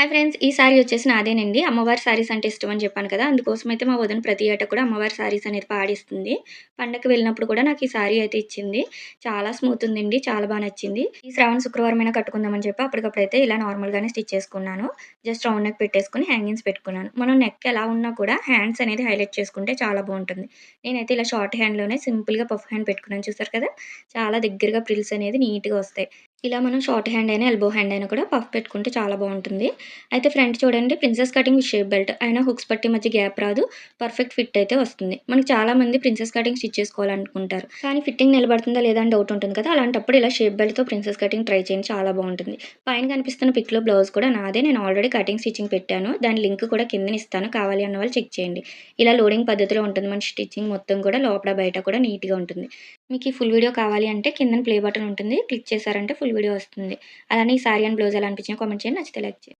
Hi friends ఈ sorry వచ్చేసి నాదేనండి అమ్మవారి సారీస్ అంటే ఇష్టం అని చెప్పాను కదా. అందుకోసం అయితే మా వదిన ప్రతి ఏటా కూడా అమ్మవారి సారీస్ అనేది పాడిస్తుంది. పండగకి వెళ్ళినప్పుడు కూడా నాకు ఈ సారీ అయితే ఇచ్చింది. చాలా స్మూత్ ఉందండి చాలా బాగా నచ్చింది. ఈ శ్రావణ శుక్రవారం అయినా కట్టుకుందామని చెప్పి అప్పటికప్పుడు అయితే ఇలా నార్మల్గానే స్టిచ్ చేసుకున్నాను. జస్ట్ రౌండ్ నెక్ పెట్టేసుకుని హ్యాంగింగ్స్ పెట్టుకున్నాను. మనం నెక్ ఎలా ఉన్నా కూడా హ్యాండ్స్ అనేది హైలైట్ చేసుకుంటే చాలా బాగుంటుంది. నేనైతే ఇలా షార్ట్ హ్యాండ్లోనే సింపుల్గా పఫ్ హ్యాండ్ పెట్టుకున్నాను. చూసారు కదా? చాలా దగ్గరగా ప్రిల్స్ అనేది నీట్గా వస్తాయి. ఇలా మనం షార్ట్ హ్యాండ్ అయినా ఎల్బో హ్యాండ్ అయినా కూడా పఫ్ పెట్టుకుంటే చాలా బాగుంటుంది. అయితే ఫ్రంట్ చూడండి ప్రిన్సెస్ కటింగ్ షేప్ బెల్ట్ అయినా హుక్స్ పట్టి మధ్య గ్యాప్ రాదు. పర్ఫెక్ట్ ఫిట్ అయితే వస్తుంది. మనకి చాలా మంది ప్రిన్సెస్ కటింగ్ స్టిచ్ చేసుకోవాలనుకుంటారు. కానీ ఫిట్టింగ్ నిలబడుతుందా లేదా అని డౌట్ ఉంటుంది కదా అలాంటప్పుడు ఇలా షేప్ బెల్ట్తో ప్రిన్సెస్ కటింగ్ ట్రై చేయండి చాలా బాగుంటుంది. పైన కనిపిస్తున్న పిక్లో బ్లౌజ్ కూడా నాదే నేను ఆల్రెడీ కటింగ్ స్టిచ్చింగ్ పెట్టాను. దాని లింక్ కూడా కింద ఇస్తాను కావాలి అన్న వాళ్ళు చెక్ చేయండి. ఇలా లోడింగ్ పద్ధతిలో ఉంటుంది మన స్టిచ్చింగ్ మొత్తం కూడా లోపల బయట కూడా నీట్గా ఉంటుంది. మీకు ఈ ఫుల్ వీడియో కావాలి అంటే కింద ప్లే బటన్ ఉంటుంది క్లిక్ చేశారంటే ఫుల్ ఫుల్ వీడియో వస్తుంది. అలానే ఈ సారీ అండ్ బ్లౌజ్ ఎలా అనిపించిన కామెంట్ చేయండి. నచ్చితే లైక్ చేయండి.